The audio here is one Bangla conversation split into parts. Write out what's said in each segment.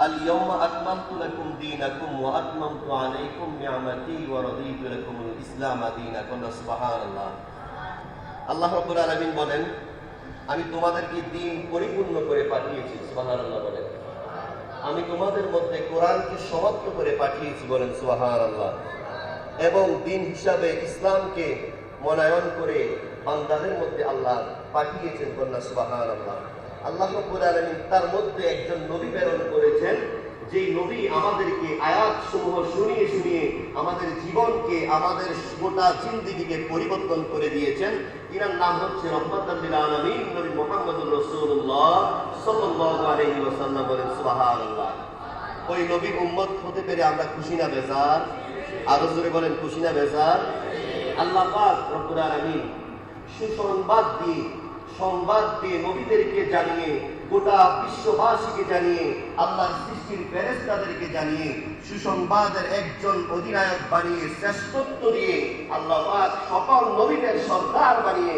اليوم أكملت لكم دينكم وأتممت عليكم نعمتي ورضيت لكم الإسلام دينا قلنا سبحان الله আল্লাহ রব্বুল আলামিন বলেন আমি তোমাদেরকে দিন পরিপূর্ণ করে পাঠিয়েছি সুবহানাল্লাহ বলেন আমি তোমাদের মধ্যে কোরআনকে সমাপ্ত করে পাঠিয়েছি বলেন সুবহানাল্লাহ এবং দিন হিসাবে ইসলামকে মনোনয়ন করে বান্দাদের মধ্যে আল্লাহ পাঠিয়েছেন কন্যা সুবহানাল্লাহ আল্লাহ আলামিন তার মধ্যে একজন নবী প্রেরণ করেছেন, যেই নবী আমাদেরকে আয়াত সমূহ শুনিয়ে শুনিয়ে আমাদের জীবনকে, আমাদের গোটা জিন্দিগিকে পরিবর্তন করে দিয়েছেন। ইনার নাম হচ্ছে রহমতুল্লিল আলমিন, নবী মোহাম্মদুর রসুল্লাহ ওয়াসাল্লাম বলেন ওই নবীর উম্মত হতে পেরে আমরা খুশি না, বেজার? আরও জোরে বলেন, খুশি না, বেজার? আল্লাহ পাক রব্বুল সুসংবাদ দিয়ে সংবাদ দিয়ে নবীদেরকে জানিয়ে গোটা বিশ্ববাসীকে জানিয়ে, আল্লাহর সৃষ্টির ফেরেশতাদেরকে জানিয়ে, সুসংবাদের একজন অধিনায়ক বানিয়ে, শ্রেষ্ঠত্ব দিয়ে আল্লাহ সকল নবীদের সর্দার বানিয়ে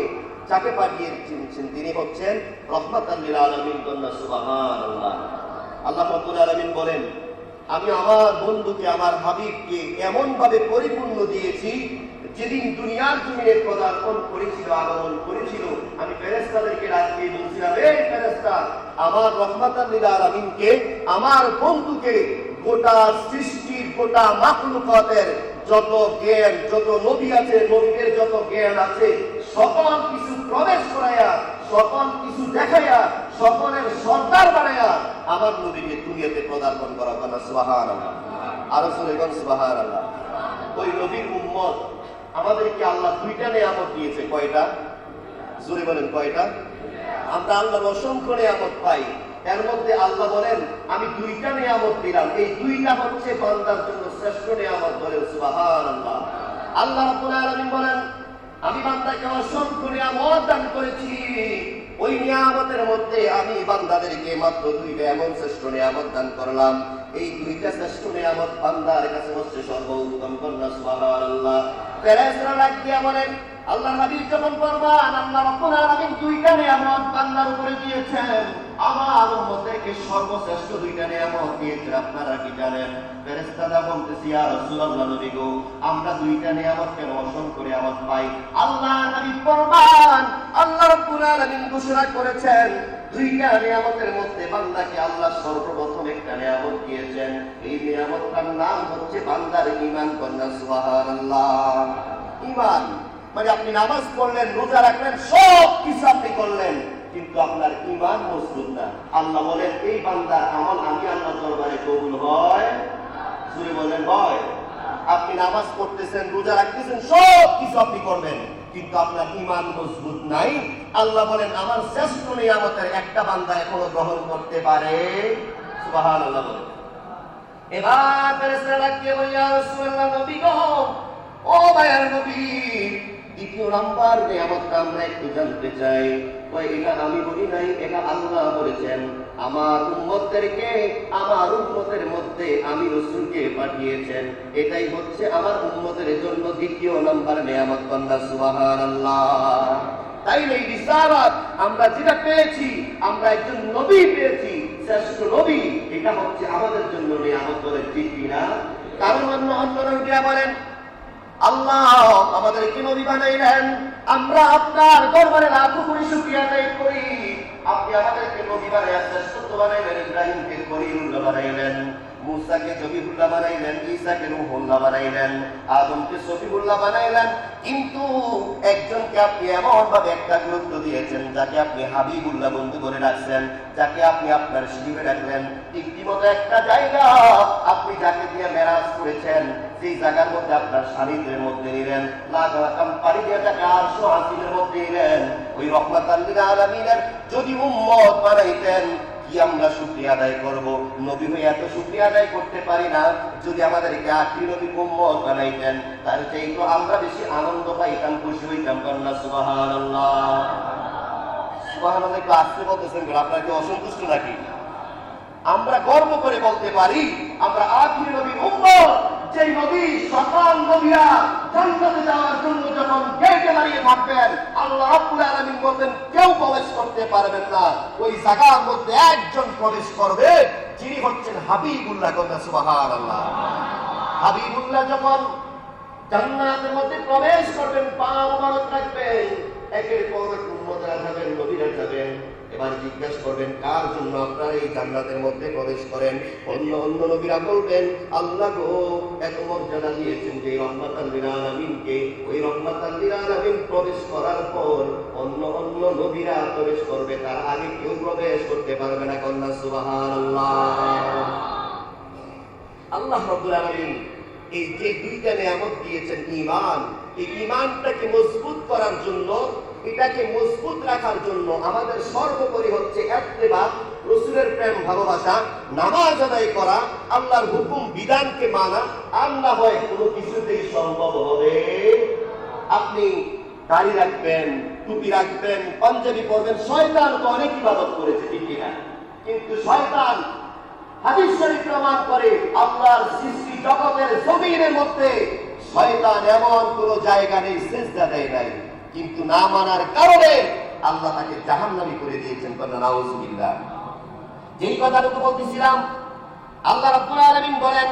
যাকে পাঠিয়ে চিনছেন তিনি হচ্ছেন রহমত আল্লিল আলমিন কন্যা সুবাহান আল্লাহ রব্বুল আলমিন বলেন, আমি আমার বন্ধুকে, আমার হাবিবকে এমন ভাবে পরিপূর্ণ দিয়েছি, যেদিন দুনিয়ার জমিনে পদার্পণ করেছিল, আগমন করেছিল আমি ফেরেস্তাদেরকে রাখতে বলছিলাম এই ফেরেস্তা আমার রহমত আলমিনকে, আমার বন্ধুকে গোটা সৃষ্টির গোটা মাকলুকাতের যত জ্ঞান, যত নবী আছে, নবীদের যত জ্ঞান আছে, সকল কিছু প্রবেশ করাইয়া সকল কিছু দেখাইয়া, সকলের সর্দার বানাইয়া আমার নবীকে দুনিয়াতে পদার্পণ করা কেন আল্লাহ আরও সুলেগন সুবাহান আল্লাহ ওই নবীর উম্মত আমাদেরকে আল্লাহ দুইটা নিয়ামত দিয়েছে, কয়টা? জোরে বলেন কয়টা? আমরা আল্লাহর অসংখ্য নিয়ামত পাই। এর মধ্যে আল্লাহ বলেন, আমি দুইটা নিয়ামত দিলাম। এই দুইটা হচ্ছে বান্দার জন্য শ্রেষ্ঠ নিয়ামত বলেন সুবাহান আল্লাহ রাব্বুল আলামিন বলেন, আমি বান্দাকে অসংখ্য নিয়ামত দান করেছি। ওই নিয়ামতের মধ্যে আমি বান্দাদেরকে মাত্র দুইটা এমন শ্রেষ্ঠ নিয়ামত দান করলাম। এই দুইটা শ্রেষ্ঠ নিয়ামত বান্দার কাছে হচ্ছে সর্বোত্তম কন্যা সুবহানাল্লাহ। ফেরেশতারা দিয়া বলেন আল্লাহ হাবিব যখন ফরমান আল্লাহ রাব্বুল আলামিন দুইটা নিয়ামত বান্দার উপরে দিয়েছেন। আমার উম্মতকে সর্বশ্রেষ্ঠ দুইটা নিয়ামত দিয়েছেন, আপনারা কি জানেন? ফেরেশতারা বলতেছি, ইয়া রাসূলুল্লাহ নবী গো, আমরা দুইটা নিয়ামত কেন অসংখ্য নিয়ামত পাই আল্লাহ নবী ফরমান আল্লাহ রাব্বুল আলামিন ঘোষণা করেছেন দুইটা নিয়ামতের মধ্যে বান্দাকে আল্লাহ সর্বপ্রথম একটা নিয়ামত দিয়েছেন। এই নিয়ামতটার নাম হচ্ছে বান্দার ঈমান কন্যা, সুবহানাল্লাহ। ঈমান। মানে আপনি নামাজ পড়লেন রোজা রাখলেন সব কিছু আপনি করলেন কিন্তু আপনার ইমান মজবুত না। আল্লাহ বলেন এই বান্দার আমল আমি আল্লাহ দরবারে কবুল হয়? জুড়ে বলেন হয়। আপনি নামাজ পড়তেছেন রোজা রাখতেছেন সব কিছু আপনি করবেন কিন্তু আপনার ইমান মজবুত নাই। আল্লাহ বলেন আমার শ্রেষ্ঠ নিয়ামতের একটা বান্দা এখনও গ্রহণ করতে পারে। সুবাহান আল্লাহ বলেন। এবার ফেরেশতারা ডাকিয়ে বলে, ইয়া রাসূলুল্লাহ নবী গো! ও মায়ার নবী দ্বিতীয় নাম্বার নিয়ামতটা আমরা একটু জানতে চাই। এটা আমি বলি নাই, এটা আল্লাহ বলেছেন। আমার উম্মতদেরকে, আমার উম্মতের মধ্যে আমি রসুলকে পাঠিয়েছেন। এটাই হচ্ছে আমার উম্মতের জন্য দ্বিতীয় নাম্বার নিয়ামত কন্যা সুবহানাল্লাহ। তাই এই রিসালাত আমরা যেটা পেয়েছি, আমরা একজন নবী পেয়েছি, শ্রেষ্ঠ নবী, এটা হচ্ছে আমাদের জন্য নেয়ামত বলে ঠিক কিনা? কারণ অন্য অন্য নবীরা বলেন আল্লাহ আমাদেরকে নবী বানাইলেন আমরা আপনার দরবারে লাখো কোটি শুকরিয়া আদায় করি। আপনি আমাদেরকে নবী বানাইয়া শ্রেষ্ঠত্ব বানাইলেন ইব্রাহিমকে খলিলুল্লাহ বানাইলেন মুসাকে জবিহুল্লাহ বানাইলেন ঈসাকে রূহুল্লাহ বানাইলেন আদমকে সফিউল্লাহ বানাইলেন কিন্তু একজনকে আপনি এমন ভাবে একটা গুরুত্ব দিয়েছেন, যাকে আপনি হাবিবুল্লাহ বন্ধু করে রাখছেন যাকে আপনি আপনার শিবিরে রাখলেন রীতিমতো একটা জায়গা আপনি যাকে দিয়ে মেরাজ করেছেন সেই জায়গার মধ্যে আপনার সান্নিধ্যের মধ্যে নিলেন হাসিনের মধ্যে নিলেন, ওই রহমাত যদি উম্মত বানাইতেন, কি আমরা আদায় করব? নবী হয়ে এত শুক্রিয়া আদায় করতে পারি না, যদি আমাদেরকে আখরি নবী উম্মত বানাইতেন, তাহলে সেই তো আমরা বেশি আনন্দ পাইতাম, খুশি হইতাম কন্যা সুবহানাল্লাহ। একটু আসতে বলতেছেন আপনার কি অসন্তুষ্ট নাকি? আমরা গর্ব করে বলতে পারি, আমরা আখরি নবী উম্মত যে নবী, সকল নবীরা জান্নাতে যাওয়ার জন্য যখন গেটে দাঁড়িয়ে থাকবেন, আল্লাহ রাব্বুল আলামিন বলবেন, কেউ প্রবেশ করতে পারবেন না। ওই জায়গার মধ্যে একজন প্রবেশ করবে, যিনি হচ্ছেন হাবিবুল্লাহ কন্যা সুবহানাল্লাহ। হাবিবুল্লাহ যখন জান্নাতের মধ্যে প্রবেশ করবেন, পা মুবারক রাখবেন, একের পর এক উম্মতরা যাবেন নবীরা এবার জিজ্ঞেস করবেন, কার জন্য আপনারা এই জান্নাতের মধ্যে প্রবেশ করেন? অন্য অন্য নবীরা বলবেন, আল্লাহ গো, এত মর্যাদা দিয়েছেন যে রহমাত আমিনকে ওই রহমাত প্রবেশ করার পর অন্য অন্য নবীরা প্রবেশ করবে, তার আগে কেউ প্রবেশ করতে পারবে না, কন্যা সুবহানাল্লাহ। আল্লাহ রাব্বুল আলামিন এই যে দুইটা নিয়ামত দিয়েছেন ইমান এই ইমানটাকে মজবুত করার জন্য, এটাকে মজবুত রাখার জন্য আমাদের সর্বোপরি হচ্ছে ইত্তেবা রসুলের প্রেম ভালোবাসা, নামাজ আদায় করা, আল্লাহর হুকুম, বিধানকে মানা, আর না হয় কোনো কিছুতেই সম্ভব হবে। আপনি দাড়ি রাখবেন, টুপি রাখবেন, পাঞ্জাবি পরবেন, শয়তান তো অনেক ইবাদত করেছে, ঠিক কিনা? কিন্তু শয়তান হাদিস শরীফ প্রমাণ করে আল্লাহর সৃষ্টি জগতের জমিনের মধ্যে শয়তান এমন কোন জায়গা নেই, সেজদা দেয় নাই। কিন্তু না মানার কারণে আল্লাহ তাকে জাহান্নামী করে দিয়েছেন কন্যা নাউজুবিল্লাহ। যেই কথাটুকু বলতেছিলাম, আল্লাহ রাব্বুল আলামিন বলেন,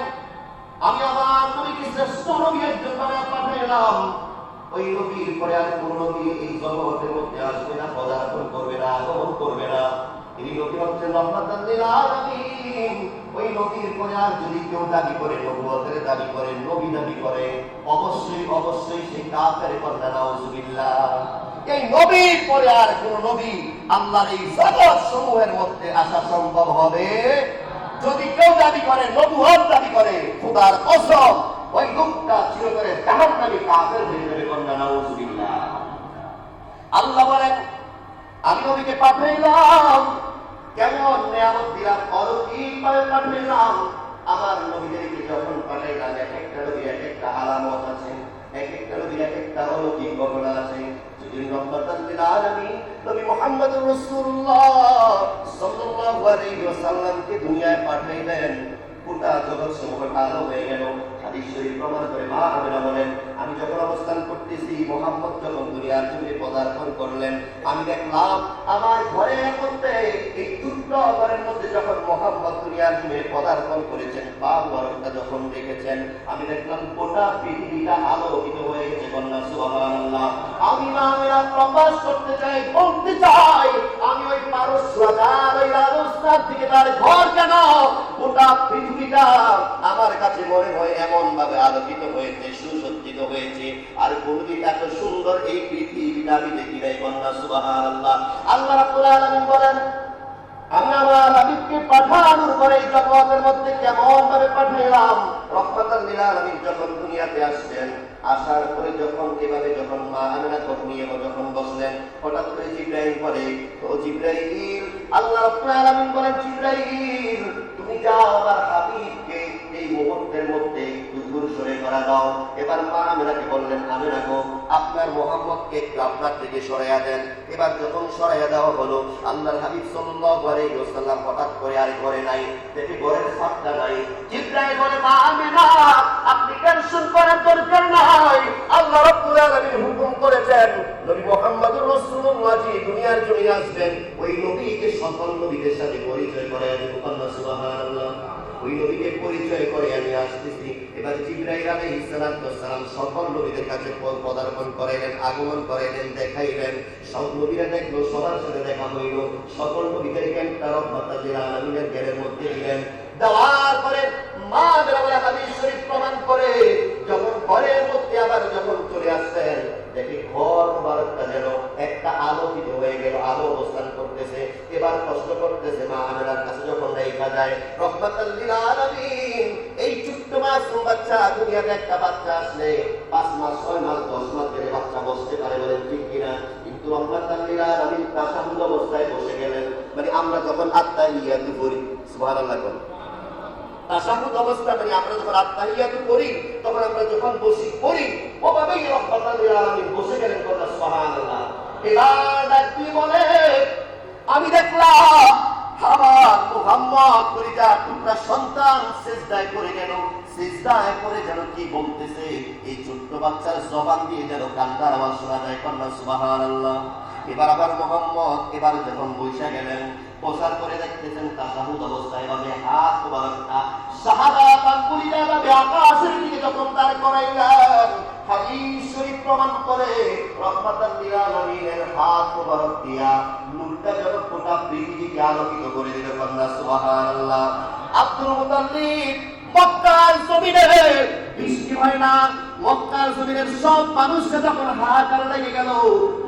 আমি আমার নবীকে শ্রেষ্ঠ জন্য আমি পাঠাইলাম ওই নবীর পরে আর কোন নবী এই জগতের মধ্যে আসবে না, পদার্পণ করবে না আগমন করবে না। তিনি নবী হচ্ছেন রহমাতাল লিল আলামিন। ওই নবীর পরে আর যদি কেউ দাবি করে নবুয়তের দাবি করে, নবী দাবি করে, অবশ্যই অবশ্যই সেই কাফের নাউজুবিল্লাহ। এই নবীর পরে আর কোন নবী আল্লাহর এই জগৎ সমূহের মধ্যে আসা সম্ভব হবে? যদি কেউ দাবি করে দাবি করে, খোদার কসম, ওই লোকটা চিরতরে কাফের হয়ে যাবে নাউজুবিল্লাহ। আল্লাহ বলেন, আমি নবীকে পাঠাইলাম কেমন নিয়ামত দিলাম অলৌকিক পাঠাইলাম আমার নবীদেরকে যখন পাঠাইলাম, এক একটা নবী, এক একটা আলামত আছে, এক একটা নবী, এক একটা অলৌকিক ঘটনা আছে। দুনিয়ায় পাঠাইলেন। গোটা জগৎ সমূহ আলো হয়ে গেল। শরীফ প্রমাণ করে মা আমেনা বলেন, আমি যখন অবস্থান করতেছি, মোহাম্মদ যখন দুনিয়ার জমিনে পদার্পণ করলেন, আমি দেখলাম আমার ঘরের মধ্যে, এই ছোট্ট ঘরের মধ্যে যখন মোহাম্মদ দুনিয়ার জমিনে পদার্পণ করেছেন পা বরকটা যখন দেখেছেন, আমি দেখলাম গোটা পৃথিবীটা আলোকিত হয়ে গেছে কন্যা সুবহানাল্লাহ। আমি মা আমেনা প্রকাশ করতে চাই, বলতে চাই আমার কাছে মনে হয় এমন ভাবে হয়েছে, সুসজ্জিত হয়েছে। আর কোনদিন এত সুন্দর এই আমি বলেন, আমি আমার কেমন ভাবে পাঠাইলাম? রহমাতাল লিল আলামিন যখন দুনিয়াতে আসার পরে যখন, এভাবে যখন মা আমিনা কোট নিয়ে যখন বসলেন, হঠাৎ করে জিব্রাইল বলে তো জিব্রাইল, আল্লাহ বলেন, জিব্রাইল, তুমি যাও আমার হাবিবকে এই মুহূর্তের মধ্যে করা দাও। এবার মা বললেন গো, আপনার মোহাম্মদকে আপনার থেকে সরাইয়া দেন। এবার যখন সরাইয়া দেওয়া হলো, আল্লাহর হাবিব হঠাৎ করে আর ঘরে নাই, দেখি ঘরের নাই। জিব্রাইল বলে, মা টেনশন করার দরকার নাই। আল্লাহ রাব্বুল আলামিন হুকুম করেছেন, নবী মুহাম্মদুর রাসূলুল্লাহ জি দুনিয়ার জমিনে আসবেন, ওই নবীকে সকল নবীদের সাথে পরিচয় করায় দেব আল্লাহ সুবহানাল্লাহ। ওই নবীকে পরিচয় করে আমি আসতেছি। এবার জিব্রাইল আলাইহিস সালাম সকল নবীদের কাছে পদ- পদার্পণ করাইলেন, আগমন করাইলেন, দেখাইলেন। সব নবীরা দেখল, সবার সাথে দেখা হইল। সকল নবীদেরকে একটা রহমতাল লিল আলামিনের জ্ঞানের মধ্যে দিলেন। দেওয়ার পরে এই ছোট্ট মাসুম বাচ্চা, দুনিয়াতে একটা বাচ্চা আসলে, পাঁচ মাস, ছয় মাস, দশ মাস ধরে বাচ্চা বসতে পারে বলেন, ঠিক কিনা? কিন্তু রহমাতাল আলামিন তাসাহুদ অবস্থায় বসে গেলেন। মানে আমরা যখন আত্মাহিয়াতু করি সুবহানাল্লাহ কোন তাসাহুদ অবস্থা মানে আমরা যখন আত্মাহিয়াতু করি, তখন আমরা যখন বসি করি ওভাবেই রহমাতাল লিল আলামিন বসে গেলেন কথা সুবহানাল্লাহ। বলে, আমি দেখলাম সন্তান করে করে যেন কি বলতেছে? এই ছোট্ট বাচ্চার দিয়ে যেন শোনা যায়। এবার আবার মোহাম্মদ, এবার যখন বৈশা গেলেন বসার করে দেখতেছেন তাসাহুদ অবস্থায় এভাবে হাত মোবারকটা শাহাদাত আঙ্গুলিটা এভাবে আকাশের দিকে যখন তার করাইলেন, হাদিস প্রমাণ করে রহমাতাল লিল আলামিনের হাত মোবারক দিয়া নূরটা যেন গোটা পৃথিবীকে আলোকিত করে দিল কন্যা সুবহানাল্লাহ। আব্দুল মুতাল্লিব মক্কার জমিনে বৃষ্টি হয় না, মক্কার জমিনের সব মানুষরা যখন হাহাকার লেগে গেল,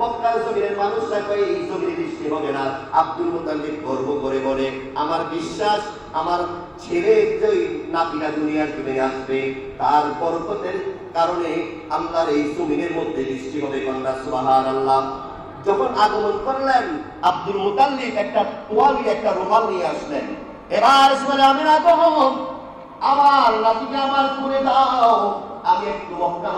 মক্কার জমিনের মানুষরা এই জমিনে বৃষ্টি হবে না। আব্দুল মুতাল্লিব গর্ব করে বলে, আমার বিশ্বাস, আমার ছেলে যে নাতিরা দুনিয়ার জমিনে আসবে, তার বরকতের কারণে আল্লাহর এই জমিনের মধ্যে বৃষ্টি হবে কন্যা সুবহানাল্লাহ। যখন আগমন করলেন, আব্দুল মুতাল্লিব একটা তোয়ালি একটা রুমাল নিয়ে আসলেন। এবার বলে, আমি আগমন, আমার নাতিকে আমার করে দাও, আমি একটু মক্কা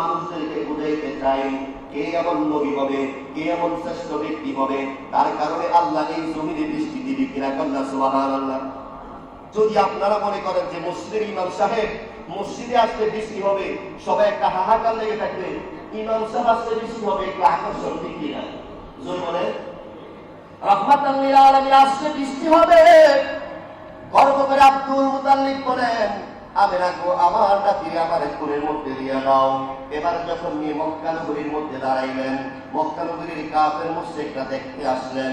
মানুষদেরকে বুঝাইতে চাই। কে এমন নবী হবে, কে এমন শ্রেষ্ঠ ব্যক্তি হবে? তার কারণে আল্লাহ এই জমিনে বৃষ্টি দিবি কিনা কন্যা, সুবহানাল্লাহ। যদি আপনারা মনে করেন যে মসজিদের ইমাম সাহেব, মসজিদে আসলে বৃষ্টি হবে, সবাই একটা হাহাকার লেগে থাকবে, ইমাম সাহেব আসলে বৃষ্টি হবে, একটু আকর্ষণ ঠিক কিনা? জোর বলেন। রহমাতাল লিল আলামিন, আসলে বৃষ্টি হবে। গর্ব করে আব্দুল মুতাল্লিব বলেন আমি রাখব আমার নাতিরে আমার স্কুলের মধ্যে দিয়ে দাও। এবার যখন নিয়ে মক্কা নগরীর মধ্যে দাঁড়াইলেন মক্কা কাপের কাফের দেখতে আসলেন।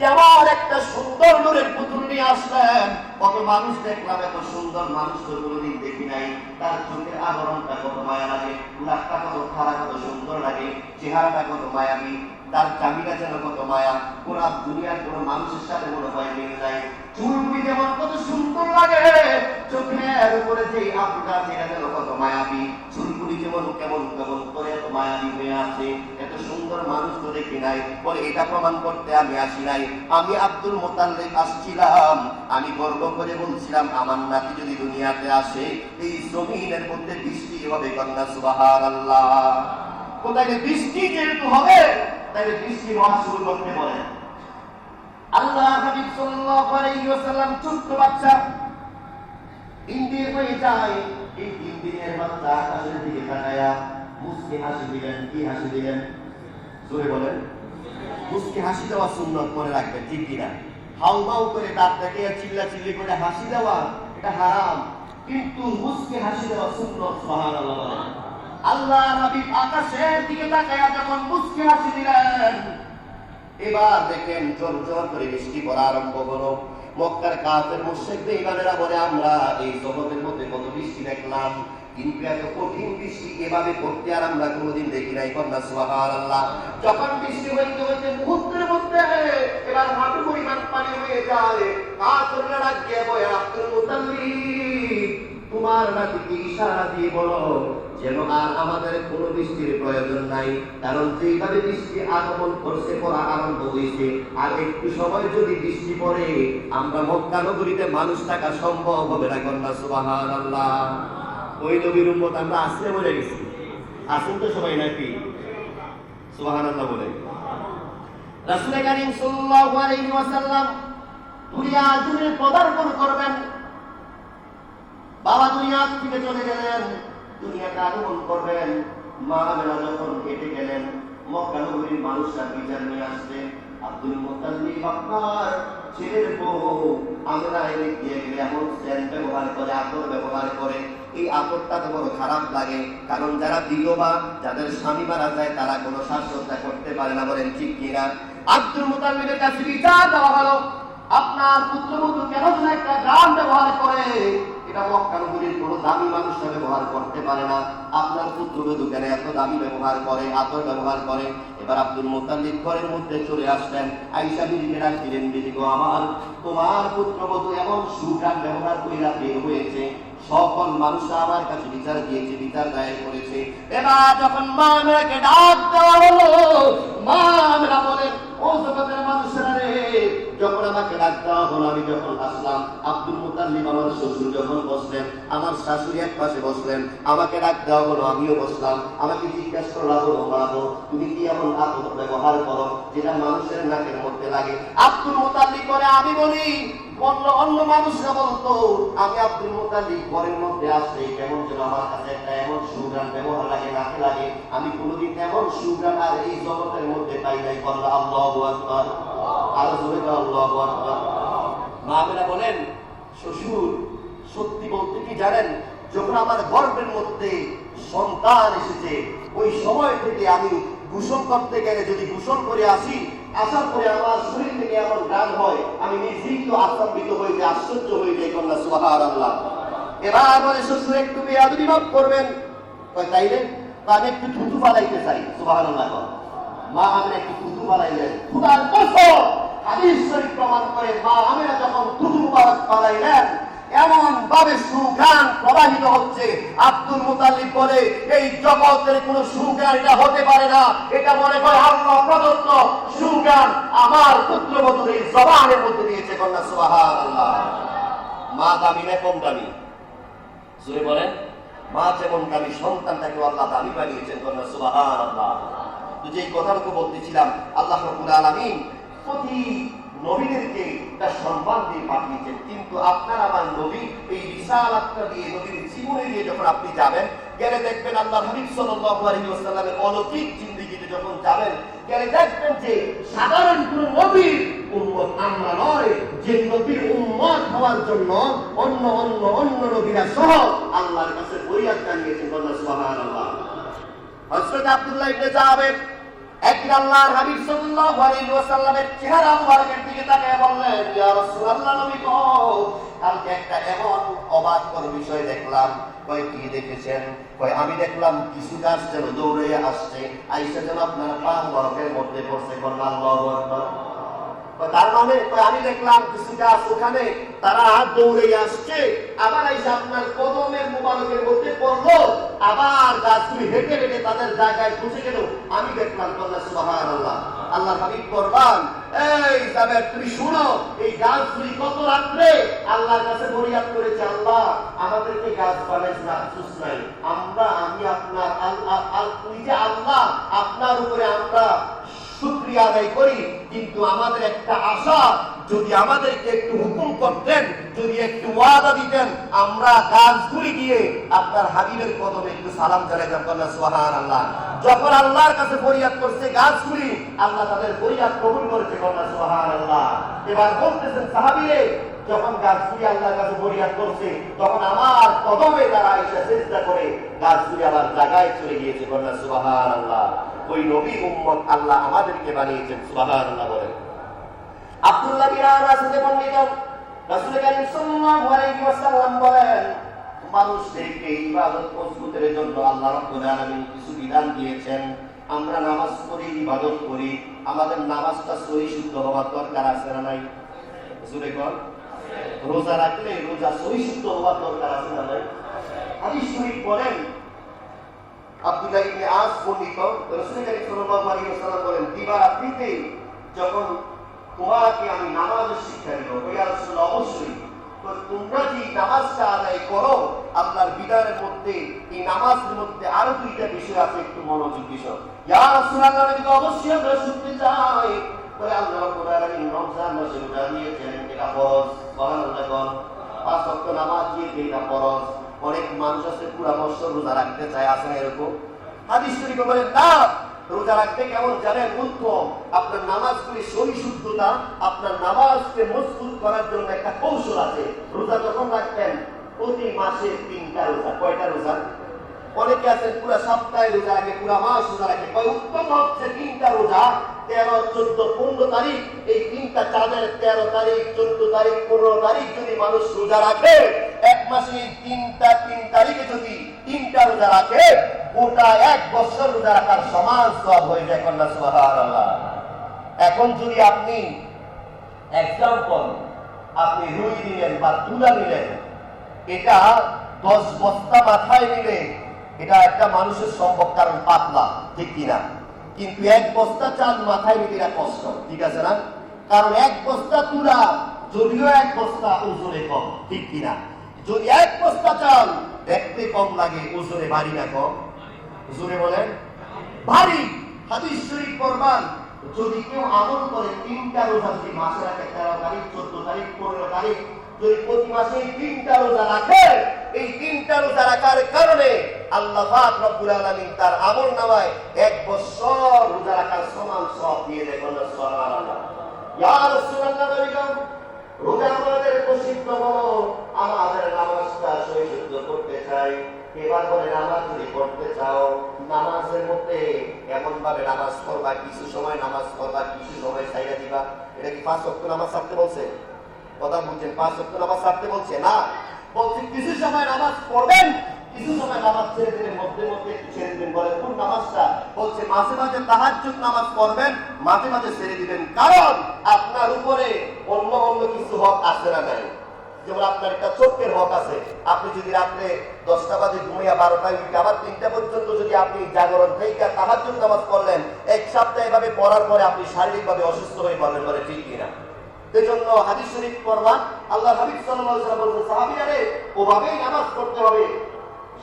কেমন একটা সুন্দর নূরের পুতুল নিয়ে আসলেন, কত মানুষ দেখলাম, এত সুন্দর মানুষ তো কোনোদিন দেখি নাই। তার চোখের আবরণটা কত মায়া লাগে নাকটা কত খারাপ কত সুন্দর লাগে, চেহারাটা কত মায়াবী, তার চাবিটা যেন কত মায়া পুরা দুনিয়ার কোনো মানুষের সাথে কোনো ভয় মিল নাই। চুলগুলি যেমন কত সুন্দর লাগে, চোখের উপরে যে আপুটা সেটা যেন কত মায়াবী। চুলগুলি যেমন কেমন কেমন করে এত মায়াবী হয়ে আছে এত সুন্দর মানুষ তো দেখি নাই। বলে, এটা প্রমাণ করতে আমি আসি নাই। আমি আব্দুল মোতাল্লিক আসছিলাম। আমি গর্ব করে বলছিলাম, আমার নাতি যদি দুনিয়াতে আসে, এই জমিনের মধ্যে বৃষ্টি হবে কন্যা সুবাহার আল্লাহ কোথায় বৃষ্টি যেহেতু হবে তাই বৃষ্টি হওয়া শুরু করতে বলেন আল্লাহ হাবিব সাল্লাল্লাহু আলাইহি ওয়াসাল্লাম ছোট্ট বাচ্চা। তিন দিন হয়ে যায়, এই তিন দিনের বাচ্চা আকাশের দিকে তাকায়া মুসকে হাসি দিলেন, কি হাসি দিলেন? জোরে বলেন। মুসকে হাসি দেওয়া সুন্নত মনে রাখবেন, ঠিক কিনা? হাউ মাউ করে দাঁত দেখে চিল্লা চিল্লি করে হাসি দেওয়া, এটা হারাম। কিন্তু মুসকে হাসি দেওয়া সুন্নত, সুবহানাল্লাহ বলেন। আল্লাহ হাবিব আকাশের দিকে তাকায়া যখন মুসকে হাসি দিলেন, এবার দেখেন জোর জোর করে বৃষ্টি পড়া আরম্ভ হলো। মক্কার কাফের মুশরিকদের ইমানেরা বলে, আমরা এই জগতের মধ্যে কত বৃষ্টি দেখলাম। তোমার ইশারা দিয়ে বলো যেন আর আমাদের কোনো বৃষ্টির প্রয়োজন নাই। কারণ যেভাবে বৃষ্টি আগমন করছে, পড়া আরম্ভ হয়েছে আর একটু সময় যদি বৃষ্টি পড়ে, আমরা মক্কা নগরীতে মানুষ থাকা সম্ভব হবে না, কন্যা সুবাহান আল্লাহ ওই নবীর উম্মত আমরা আসলে বলে গেছি। আসুন তো সবাই নাকি? সুবাহান বলে রাসূল সাল্লাল্লাহু আলাইহি ওয়াসাল্লাম দুনিয়া পদার্পণ করবেন। বাবা দুনিয়া থেকে চলে গেলেন, দুনিয়াকে আগমন করবেন। মা বেলা যখন কেটে গেলেন, মক্কা নগরীর মানুষরা বিচার নিয়ে আসছে আব্দুল মুতাল্লিব আপনার ছেলের বউ, আমরা এনে দিয়ে গেলে এমন ব্যবহার করে, আতর ব্যবহার করে এই আতরটা তো বড় খারাপ লাগে। কারণ যারা বিধবা, যাদের স্বামী মারা যায়, তারা কোনো সাজসজ্জা করতে পারে না বলেন ঠিক কিনা। আব্দুল মুতাল্লিবের কাছে বিচার দেওয়া হলো, আপনার পুত্রবধূ কেন যেন একটা গ্রাম ব্যবহার করে? এটা মক্কা নগরীর কোনো দামি মানুষরা ব্যবহার করতে পারে না। আপনার পুত্রবধূ কেন এত দামি ব্যবহার করে, আতর ব্যবহার করে? এবার আব্দুল মোতালিব ঘরের মধ্যে চলে আসলেন। আইসা বিবিকে ডাক দিলেন, বিবি গো আমার, তোমার পুত্রবধূ এমন সুগান ব্যবহার কইরা বের হয়েছে। সকল মানুষ আমার কাছে বিচার দিয়েছে, বিচার দায়ের করেছে। এবার যখন মা মেয়েকে ডাক দেওয়া হলো মা মেয়েরা বলেন ও জগতের মানুষেরা রে যখন আমাকে ডাক দেওয়া হলো, আমি যখন আসলাম, আব্দুল মুতাল্লিব আমার শ্বশুর যখন বসলেন, আমার শাশুড়ি এক পাশে বসলেন, আমাকে ডাক দেওয়া হলো, আমিও বসলাম। আমাকে জিজ্ঞাসা করা হলো বাবু, তুমি কি এমন আতর ব্যবহার করো যেটা মানুষের নাকের মধ্যে লাগে? আব্দুল মুতাল্লিব করে আমি বলি, অন্য অন্য মানুষরা বলতো, আমি আব্দুল মুতাল্লিব ঘরের মধ্যে আসলে কেমন যেন আমার কাছে একটা এমন সুগ্রান ব্যবহার লাগে, নাকে লাগে। আমি কোনোদিন এমন সুগ্রান আর এই জগতের মধ্যে পাই নাই, বলল, আল্লাহ আকবার। আরও বলেন, শ্বশুর, সত্যি বলতে কি জানেন, যখন আমার গর্ভের মধ্যে সন্তান এসেছে, ওই সময় থেকে আমি গোসল করতে গেলে যদি গোসল করে আসি, আসার পরে আমার শরীর থেকে এমন গান হয়, আমি নিজেই তো হয়ে যাই, আশ্চর্য হয়ে যাই কন্যা সুহার আল্লাহ এবার বলে, শ্বশুর, একটু বেয়াদবি মাফ করবেন। তাইলে? আমি একটু থুতু ফালাইতে চাই সুহার আল্লাহ মা আমি একটু থুতু ফালাইলেন। খুদার কসম! হাদিস শরীফ প্রমাণ করে মা আমিরা যখন থুতু মুবারক ফালাইলেন এমন ভাবে সুগান প্রবাহিত হচ্ছে। আব্দুল মুতাল্লিব বলে, এই জগতের কোন সুগান এটা হতে পারে না। এটা মনে করে আল্লাহ প্রদত্ত সুগান আমার পুত্রবধূর এই জবানের মধ্যে দিয়েছে কন্যা সুবাহান আল্লাহ মা দামি না কম দামি? জোরে বলেন। মা যেমন দামি সন্তানটাকে আল্লাহ দামি বানিয়েছেন কন্যা সুবাহান আল্লাহ তো যে কথাটুকু বলতেছিলাম, আল্লাহ রব্বুল আলামিন প্রতি নবীদেরকে তার সম্মান দিয়ে পাঠিয়েছেন। কিন্তু আপনার আমার নবী এই বিশাল আত্মা দিয়ে নবীর জীবনে দিয়ে যখন আপনি যাবেন, গেলে দেখবেন আল্লাহ হাবিব আলাইহি অলৌকিক জিন্দেগিতে যখন যাবেন, গেলে দেখবেন যে সাধারণ কোন নবীর উম্মত আমরা নয়, যে নবীর উম্মত হওয়ার জন্য অন্য অন্য অন্য নবীরা সহ আল্লাহর কাছে ফরিয়াদ জানিয়েছেন বললেন সুবহানাল্লাহ। আব্দুল্লাহ ইবনে একদিন আল্লাহর হাবিব সাল্লাল্লাহু আলাইহি ওয়াসাল্লামের চেহারা মুবারকের দিকে তাকিয়ে বললেন, ইয়া রাসূলুল্লাহ, নবী কালকে একটা এমন অবাক কর বিষয় দেখলাম। কই কি দেখেছেন? কই আমি দেখলাম কিছু গাছ যেন দৌড়ে আসছে। আইসা যেন আপনার পা বরফের মধ্যে পড়ছে। কোন আল্লাহু আকবার। তার মানে আমি দেখলাম গাছ ওখানে তারা দৌড়ে আসছে। আবার এসে আপনার কদমের মধ্যে আবার গাছগুলি হেঁটে হেঁটে তাদের জায়গায় পৌঁছে গেল। আমি দেখলাম, আল্লাহ আল্লাহ হাবিব করবান এই তুমি শুনো, এই গাছগুলি কত রাত্রে আল্লাহর কাছে ফরিয়াদ করেছে, আল্লাহ, আমাদেরকে গাছ বানাইছে নাই। আমরা, আমি আপনার আল্লাহ আল্লাহ, আপনার উপরে আমরা শুক্রিয়া আদায় করি, কিন্তু আমাদের একটা আশা, যদি আমাদেরকে একটু হুকুম করতেন, যদি একটু ওয়াদা দিতেন, আমরা গাছগুলি গিয়ে আপনার হাবিবের কদমে একটু সালাম জানাইতাম কন্যা সোহান আল্লাহ যখন আল্লাহর কাছে ফরিয়াদ করছে গাছগুলি আল্লাহ তাদের ফরিয়াদ কবুল করেছে কন্যা সোহান আল্লাহ এবার বলতেছেন, সাহাবিরে, যখন গাছগুলি আল্লাহর কাছে ফরিয়াদ করছে, তখন আমার কদমে তারা এসে চেষ্টা করে গাছগুলি আবার জায়গায় চলে গিয়েছে কন্যা সুবাহান আল্লাহ ওই নবী উম্মত আল্লাহ আমাদেরকে বানিয়েছেন সুবাহান বলেন। আব্দুল্লাহ কারীম সাল্লাল্লাহু আলাইহি ওয়াসাল্লাম বলেন, মানুষদেরকে ইবাদত মজবুতের জন্য আল্লাহ রাব্বুল আলামিন কিছু বিধান দিয়েছেন। আমরা নামাজ পড়ি, ইবাদত করি। আমাদের নামাজটা সহি, শুদ্ধ হওয়ার দরকার আছে না নাই? রোজা রাখলে রোজা সহি, শুদ্ধ হওয়ার দরকার আছে না নাই? হাদিস শরীফ বলেন আব্দুল্লাহ ইবনে আস বর্ণিত রাসূল কারীম সাল্লাল্লাহু আলাইহি ওয়াসাল্লাম বলেন দিবারাত্রিতে যখন তোমাকে আমি নামাজের শিক্ষা দিব ইয়া রাসূলুল্লাহ অবশ্যই। তো তোমরা যে নামাজটা আদায় করো, আল্লাহর বিধানের মধ্যে, এই নামাজের মধ্যে আরও দুইটা বিষয় আছে, একটু মনোযোগ বিষয় ইয়া রাসূলুল্লাহ, নবী তো অবশ্যই আমরা শুনতে চাই। বলে আল্লাহ রাব্বুল আলামিন রমজান মাসে রোজা দিয়েছেন, এটা ফরজ। সুবহানাল্লাহ পাঁচ ওয়াক্ত নামাজ দিয়ে এটা ফরজ। অনেক মানুষ আছে, পুরা বছর রোজা রাখতে চায়, আছে না এরকম? হাদিস শরীফে বলেন না, রোজা রাখতে কেমন জানেন উত্তম আপনার নামাজগুলি শুদ্ধতা আপনার নামাজকে মজবুত করার জন্য একটা কৌশল আছে। রোজা যখন রাখবেন প্রতি মাসে তিনটা রোজা, কয়টা রোজা? অনেকে আছেন, পুরা সপ্তাহে রোজা রাখে, পুরা মাস রোজা রাখে। কয়, উত্তম হচ্ছে তিনটা রোজা, তেরো, চোদ্দ, পনেরো তারিখ। এই তিনটা চাঁদের তেরো তারিখ, চোদ্দ তারিখ, পনেরো তারিখ যদি মানুষ রোজা রাখে এক মাসে তিনটা তিন তারিখে যদি তিনটা রোজা রাখে ওটা এক বছর রোজা রাখার সমান সব হয়ে যায় কন্যা, সুবহানাল্লাহ। এখন যদি আপনি এক্সাম্পল আপনি রুই নিলেন বা তুলা নিলেন, এটা দশ বস্তা মাথায় নিলে এটা একটা মানুষের সম্ভব, কারণ পাতলা, ঠিক কিনা? কিন্তু এক বস্তা চাল মাথায় নিতে এটা কষ্ট, ঠিক আছে না? কারণ এক বস্তা তুলা, যদিও এক বস্তা ওজনে কম, ঠিক কিনা? যদি এক বস্তা চাল দেখতে কম লাগে ওজনে ভারী না কম। জোরে বলেন ভারী হাদিস শরীফ প্রমাণ যদি কেউ আমল করে, তিনটা রোজা যদি মাসে রাখে, তেরো তারিখ, চোদ্দ তারিখ, পনেরো তারিখ, যদি প্রতি মাসে তিনটা রোজা রাখে, এই তিনটা রোজা রাখার কারণে আল্লাহ রব্বুল তার আমল নামায় এক বছর রোজা রাখার সমান সব নামাজ যদি পড়তে চাও, নামাজের মধ্যে এমন ভাবে নামাজ পড়বা, কিছু সময় নামাজ পড়বা, কিছু সময় সাইরা দিবা। এটা কি পাঁচ ওয়াক্ত নামাজ ছাড়তে বলছে? কথা বলছেন পাঁচ ওয়াক্ত নামাজ ছাড়তে বলছে? না। বলছে, কিছু সময় নামাজ পড়বেন কিছু সময় নামাজ ছেড়ে দিবেন মধ্যে মধ্যে একটু ছেড়ে দিবেন। বলে, কোন নামাজটা? বলছে, মাঝে মাঝে তাহাজ্জুদ নামাজ পড়বেন, মাঝে মাঝে ছেড়ে দিবেন। কারণ আপনার উপরে অন্য অন্য কিছু হক আছে না নাই। যেমন আপনার একটা চোখের হক আছে। আপনি যদি রাত্রে দশটা বাজে ঘুমিয়া বারোটায় উঠে আবার তিনটা পর্যন্ত যদি আপনি জাগরণ থেকে তাহাজ্জুদ নামাজ পড়লেন, এক সপ্তাহ এভাবে পড়ার পরে আপনি শারীরিকভাবে অসুস্থ হয়ে পড়লেন বলে ঠিক কিনা? এজন্য হাদিস শরীফ পড়লাম আল্লাহ হাবিব সাল্লাল্লাহু আলাইহি ওয়াসাল্লাম বলেছেন, সাহাবীরা রে, ওভাবেই নামাজ পড়তে হবে।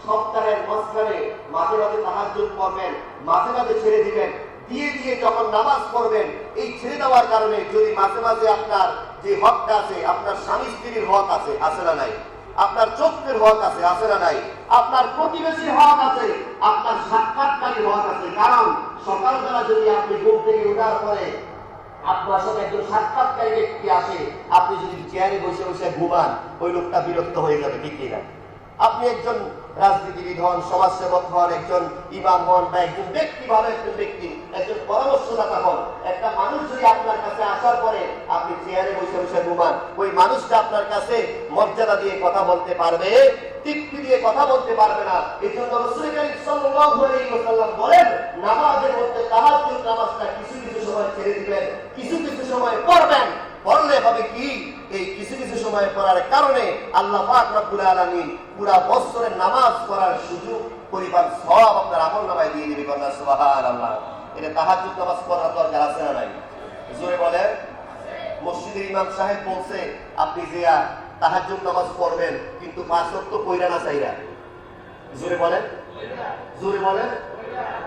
সপ্তাহের মাঝখানে মাঝে মাঝে তাহাজ্জুদ পড়বেন, মাঝে মাঝে ছেড়ে দিবেন, দিয়ে দিয়ে যখন নামাজ পড়বেন, এই ছেড়ে দেওয়ার কারণে যদি মাঝে মাঝে আপনার যে হকটা আছে, আপনার স্বামী স্ত্রীর হক আছে আছে না নাই? আপনার চোখের হক আছে আছে না নাই? আপনার প্রতিবেশীর হক আছে, আপনার সাক্ষাৎকারীর হক আছে। কারণ সকালবেলা যদি আপনি ঘুম থেকে ওঠার পরে আপনার সাথে একজন সাক্ষাৎকারী ব্যক্তি আসে, আপনি যদি চেয়ারে বসে বসে ঘুমান, ওই লোকটা বিরক্ত হয়ে যাবে, ঠিক কিনা? আপনি একজন রাজনীতিবিদ হন সমাজসেবক হন একজন ইমাম হন বা একজন ব্যক্তি ভালো একজন ব্যক্তি, একজন পরামর্শদাতা হন, একটা মানুষ যদি আপনার কাছে আসার পরে আপনি চেয়ারে বসে বসে ঘুমান, ওই মানুষটা আপনার কাছে মর্যাদা দিয়ে কথা বলতে পারবে, তৃপ্তি দিয়ে কথা বলতে পারবে না। এই জন্য ওয়াসাল্লাম বলেন, নামাজের মধ্যে তাহাজ্জুদ নামাজটা কিছু কিছু সময় ছেড়ে দিবেন, কিছু কিছু সময় পড়বেন। পড়লে হবে কি? এই কিছু কিছু সময় পড়ার কারণে আল্লাহ পাক রব্বুল পুরা বছরের নামাজ পড়ার সুযোগ, পরিবার সব আপনার আমল নামায় দিয়ে দিবে কন্যা সুবহানাল্লাহ। এটা তাহাজ্জুদ নামাজ পড়ার দরকার আছে না নাই? জোরে বলে মসজিদের ইমাম সাহেব বলছে, আপনি যে তাহাজ্জুদ নামাজ পড়বেন, কিন্তু পাঁচ ওয়াক্ত কইরা না চাইরা। জোরে বলেন। জোরে বলেন।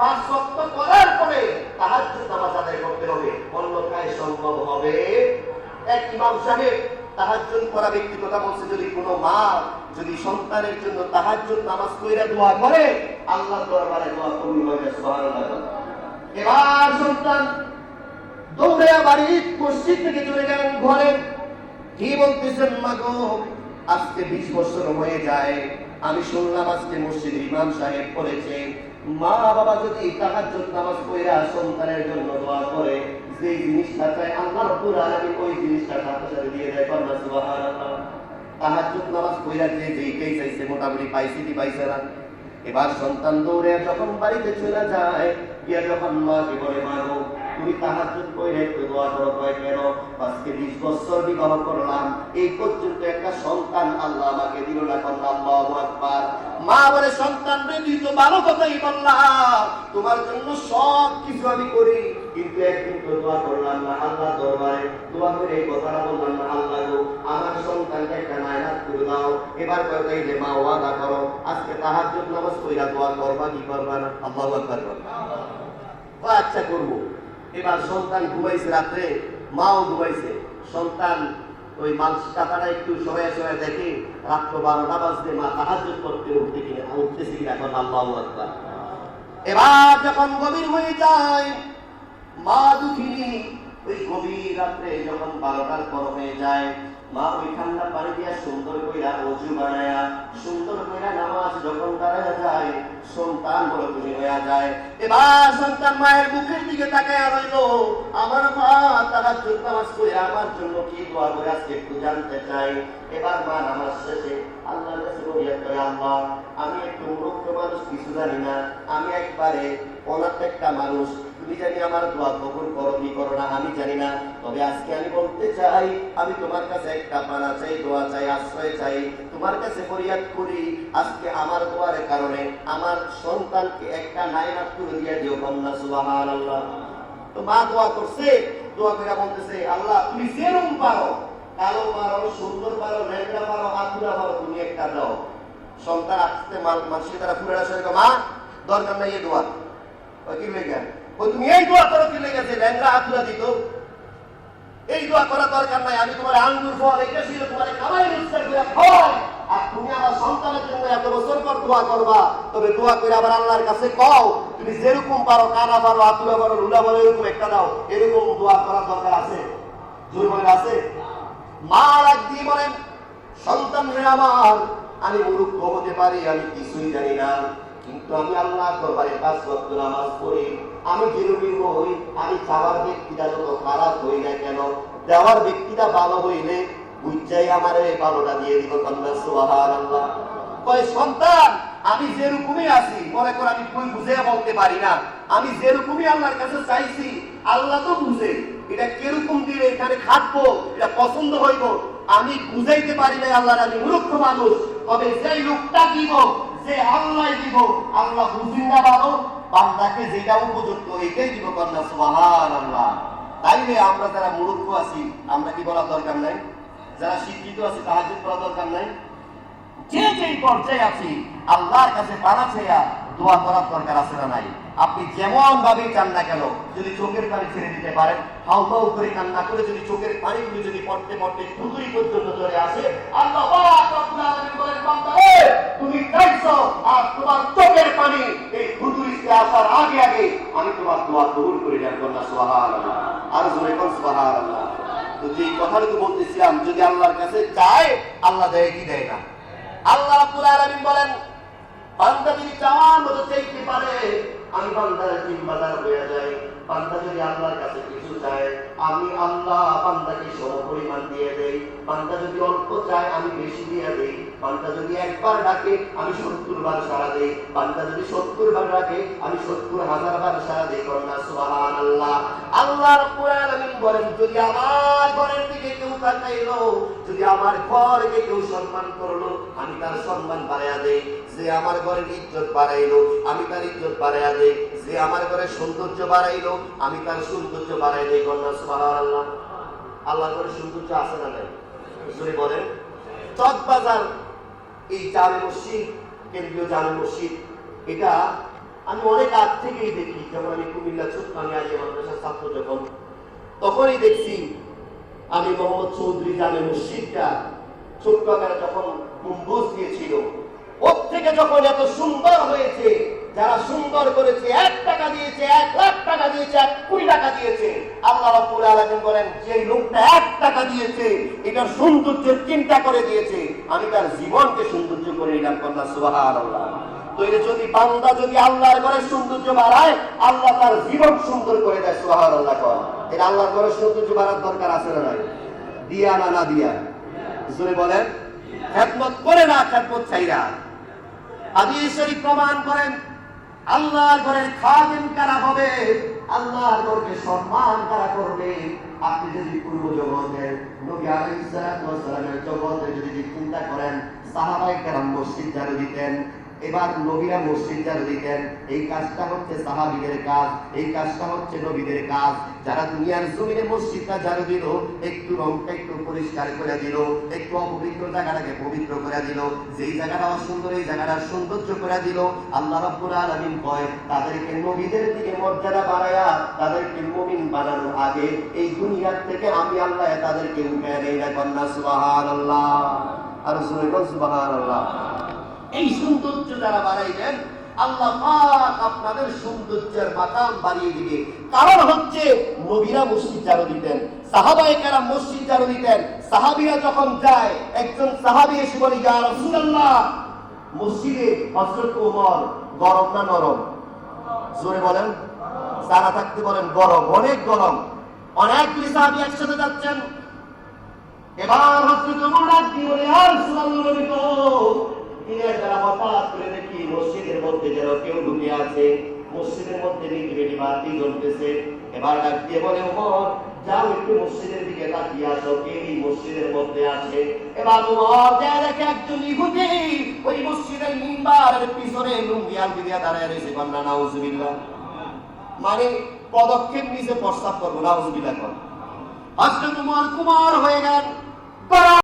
পাঁচ ওয়াক্ত করার পরে তাহাজ্জুদ নামাজ আদায় করতে হবে। অন্যথায় সম্ভব হবে? এক ইমাম সাহেব তাহাজ্জুদ করা ব্যক্তি কথা বলছে, যদি কোনো মা যদি সন্তানের জন্য তাহাজ্জুদ নামাজ কইরা দোয়া করে আল্লাহ দরবারে দোয়া কবুল হবে, সুবহানাল্লাহ। এবার সন্তান দৌড়ে বাড়ি মসজিদ থেকে চলে গেলেন ঘরে। কি বলতেছেন মাগো আজকে বিশ বছর হয়ে যায়। আমি শুনলাম আজকে মসজিদ ইমাম সাহেব করেছে মা বাবা যদি তাহাজ্জুদ নামাজ পড়া সন্তানের জন্য দোয়া করে যে জিনিসটা চায় আল্লাহ রাব্বুল আলামিন ওই জিনিসটা সাথে সাথে দিয়ে দেয় সুবহানাল্লাহ। তাহাজ্জুদ নামাজ পড়া যে যেইটাই চাইছে, মোটামুটি পাইছে কি পাইছে না। এবার সন্তান দৌড়ে যখন বাড়িতে চলে যায় যখন মাকে বলে তুমি কইরে দোয়া করো, কয়, কেন? আজকে 20 বছর বিবাহ করলাম, এই পর্যন্ত একটা সন্তান আল্লাহ আমাকে দিল না আল্লাহু আকবার। মা বলে, সন্তান রে, তুই তো ভালো কথাই তোমার জন্য সব কিছু আমি করি। কিন্তু একদিন তো দোয়া করলাম না আল্লাহ দরবারে দোয়া করে এই কথাটা বললাম না আল্লাহ গো, আমার সন্তানকে একটা নায়নাত করে দাও, এবার কয় তাই যে মা ওয়াদা করো, আজকে তাহাজ্জুদ নামাজ কইরা দোয়া করবা, কি করবা না? আল্লাহু আকবার ও আচ্ছা করব। এবার সন্তান ঘুমাইছে রাত্রে, মাও ঘুমাইছে। সন্তান ওই মাংস টাকাটা একটু সবাই সবাই দেখে, রাত্র বারোটা বাজতে, মা তাহাজ্জুদ করতে উঠতে কিনা উঠতেছে এখন আল্লাহু আকবার। এবার যখন গভীর হয়ে যায় মা দুঃখিনী, ওই গভীর রাত্রে যখন বারোটার পর হয়ে যায়, মা ওই ঠান্ডা পানি দিয়া সুন্দর কইরা অজু বানায়া, সুন্দর কইরা নামাজ যখন দাঁড়ায় যায়, সন্তান বড় খুশি যায়। এবার সন্তান মায়ের মুখের দিকে তাকায় রইল, আমার মা তারা নামাজ করে আমার জন্য কি দোয়া করে আজকে একটু জানতে চাই? এবার মা নামাজ শেষে আল্লাহর কাছে বলিয়া কয় আমি একটু মানুষ, কিছু জানি না। আমি একবারে অনাথ একটা মানুষ তুমি জানি আমার দোয়া কবুল করো, কি করো না, আমি জানি না। তবে আজকে আমি বলতে চাই, আমি তোমার কাছে একটা পানা চাই, দোয়া চাই, আশ্রয় চাই, তোমার কাছে ফরিয়াদ করি। আজকে আমার দোয়ার কারণে আমার সন্তানকে একটা নাইমাত করে দিয়ে দিও সুবাহান আল্লাহ তো মা দোয়া করছে, দোয়া করে বলতেছে, আল্লাহ, তুমি যেরকম পারো, কালো পারো, সুন্দর পারো, ল্যাংড়া পারো আতুরা পারো, তুমি একটা দাও। সন্তান আসতে মানুষের তারা ফুলের আসলে মা, দরকার নাই এই দোয়া। কি লেগে ওই তুমি এই দোয়া করো কি লেগে যে ল্যাংড়া আতুরা দিত। এই দোয়া করা দরকার নাই, আমি তোমার আঙ্গুর ফল তোমার করে খাওয়াই। আর তুমি সন্তানের আবার আল্লাহর কাছে কও, তুমি যেরকম পারো কানা পারো পারো, লুলা পারো, এরকম একটা দাও। এরকম দোয়া করার দরকার আছে? জোর আছে? মা রাগ দিয়ে বলেন, সন্তান আমার, আমি মূর্খ হতে পারি, আমি কিছুই জানি না। কিন্তু আমি আল্লাহ দরবারে পাঁচ ওয়াক্ত নামাজ পড়ি আমি যেরকম হই, আমি চাওয়ার ব্যক্তিটা যত খারাপ হই না কেন, দেওয়ার ব্যক্তিটা ভালো হইলে বুঝাই আমার এই ভালোটা দিয়ে দিব কন্যা সুহার সন্তান, আমি যেরকমই আছি, মনে কর আমি কই বুঝে বলতে পারি না। আমি যেরকমই আল্লাহর কাছে চাইছি, আল্লাহ তো বুঝে। এটা কীরকম দিলে এখানে খাটবো, এটা পছন্দ হইব? আমি বুঝাইতে পারি না আল্লাহর, আমি মূর্খ মানুষ। তবে যেই লোকটা দিব যে আল্লাহ দিব, আল্লাহ বুঝিন বান্দাকে যেটা উপযুক্ত এটাই দিব কন্যা সুবহান আল্লাহ তাইলে আমরা যারা মূর্খ আছি, আমরা কি বলার দরকার নাই? যারা শিক্ষিত আছি তাহাজুদ করা দরকার নাই? যে যেই পর্যায়ে আছি, আল্লাহর কাছে পানা ছেয়া দোয়া করার দরকার আছে না নাই? আপনি যেমন ভাবে চান না কেন? যদি চোখের পানি ছেড়ে দিতে পারেন, হাউ হাউ করে কান্না করে যদি চোখের পানিগুলো যদি পড়তে পড়তে ঠুকুরি পর্যন্ত চলে আসে, আল্লাহ তুমি আর তোমার চোখের পানি এই আসার আগে আগে আমি তোমার দোয়া করে আর জোরে সুবহানাল্লাহ। তো যে কথাটা তো বলতেছিলাম, যদি আল্লাহর কাছে চায় আল্লাহ দেয় কি দেয় না? আল্লাহ রাব্বুল বলেন, বান্দা যদি চাওয়ার মতো চাইতে পারে আমি বান্দার জিম্মাদার হয়ে যাই বান্দা যদি আল্লাহর কাছে কিছু চায়, আমি আল্লাহ বান্দাকে সম পরিমাণ দিয়ে দেই। বান্দা যদি অল্প চায়, আমি বেশি দিয়ে দেই। বান্দা যদি একবার ডাকে, আমি সত্তর বার সারা দেই। বান্দা যদি সত্তর বার ডাকে, আমি সত্তর হাজার বার সারা দেই। কন্যা সুবহান আল্লাহ আল্লাহ আলামিন বলেন, যদি আমার ঘরের দিকে কেউ তাকাইলো, যদি আমার ঘরকে কেউ সম্মান করল, আমি তার সম্মান বাড়াইয়া দেই। যে আমার ঘরের ইজ্জত বাড়াইলো, আমি তার ইজ্জত বাড়াইয়া দেই। যে আমার ঘরের সৌন্দর্য বাড়াইলো, আমি তার সৌন্দর্য বাড়াই দেই কন্যা, সুবহানাল্লাহ। আল্লাহ করে সৌন্দর্য আছে না নাই? বলেন। চকবাজার, এই জামে মসজিদ, কেন্দ্রীয় জামে মসজিদ, এটা আমি অনেক আগ থেকেই দেখি, যেমন আমি কুমিল্লা আমি আলিয়া মাদ্রাসার ছাত্র যখন, তখনই দেখছি আমি মোহাম্মদ চৌধুরী জামে মসজিদটা, ছোট্ট আকারে যখন গম্বুজ দিয়েছিল, ওর থেকে যখন এত সুন্দর হয়েছে যারা সুন্দর করেছে, এক টাকা দিয়েছে, এক লাখ টাকা দিয়েছে, এক কুড়ি টাকা দিয়েছে, আল্লাহ রাব্বুল আলামিন যে লোকটা এক টাকা দিয়েছে এটা সৌন্দর্য চিন্তা করে দিয়েছে, আমি তার জীবনকে সৌন্দর্য করে নিলাম কন্যা সুবহানাল্লাহ। তো এটা যদি বান্দা যদি আল্লাহর ঘরে সৌন্দর্য বাড়ায়, আল্লাহ তার জীবন সুন্দর করে দেয়, সুবহানাল্লাহ কর। এটা আল্লাহর ঘরে সৌন্দর্য বাড়ার দরকার আছে না নাই? দিয়া না না দিয়া? জোরে বলেন। খেদমত করে না খেদমত চাইরা আদি শরীফ প্রমাণ করেন আল্লাহর ঘরের খাদেম কারা হবে? আল্লাহর ঘরকে সম্মান কারা করবে? আপনি যদি পূর্ব জগতের নবী আলাইহিস সালামের জগতে যদি চিন্তা করেন, সাহাবায়ে কেরাম মসজিদ জারি দিতেন এবার নবীরা মসজিদটা দিতেন এই কাজটা হচ্ছে সাহাবীদের কাজ, এই কাজটা হচ্ছে নবীদের কাজ। যারা দুনিয়ার জমিনে মসজিদটা ঝাড়ু দিল, একটু রংটা একটু পরিষ্কার করে দিল, একটু অপবিত্র জায়গাটাকে পবিত্র করে দিল, যেই জায়গাটা অসুন্দর, এই জায়গাটা সৌন্দর্য করে দিল, আল্লাহ রাব্বুল আলামিন কয়, তাদেরকে নবীদের দিকে মর্যাদা বাড়ায়া, তাদেরকে মুমিন বানানোর আগে এই দুনিয়ার থেকে আমি আল্লাহ তাদেরকে উঠে নেই না কন্যা, সুবহানাল্লাহ। আর সুবহানাল্লাহ। এই সৌন্দর্য যারা বাড়াইবেন আল্লাহ আপনাদের সৌন্দর্যের মাকাম বাড়িয়ে দিবে। কারণ হচ্ছে, নবীরা মসজিদ জারো দিতেন সাহাবায়ে মসজিদ জারো দিতেন। সাহাবীরা যখন যায়, একজন সাহাবী এসে মসজিদে হযরত ওমর, গরম না নরম? জোরে বলেন। সারা থাকতে বলেন, গরম, অনেক গরম। অনেকগুলি সাহাবী একসাথে যাচ্ছেন। এবার দিয়ে বলে মানে পদক্ষেপ নিচে প্রস্তাব করব ওমর কুমার হয়ে গেল।